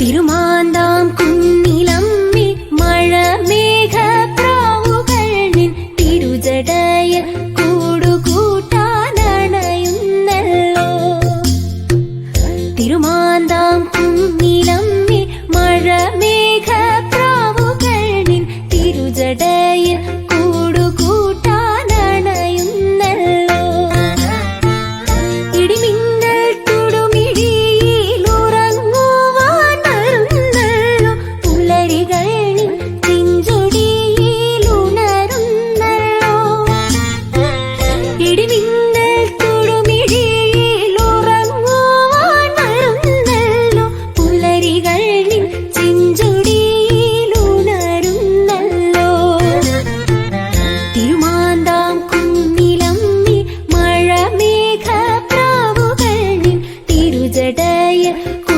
തിരുമാന്താം കുന്നിലമ്മി മഴമേഘ പ്രാവുകൾ നിൻ തിരുജടയ കൂടുകൂട്ടാനണയുന്നല്ലോ. തിരുമാന്താം കുന്നിലമ്മി മഴമേഘ പ്രാവുകൾ നിൻ തിരുജടയ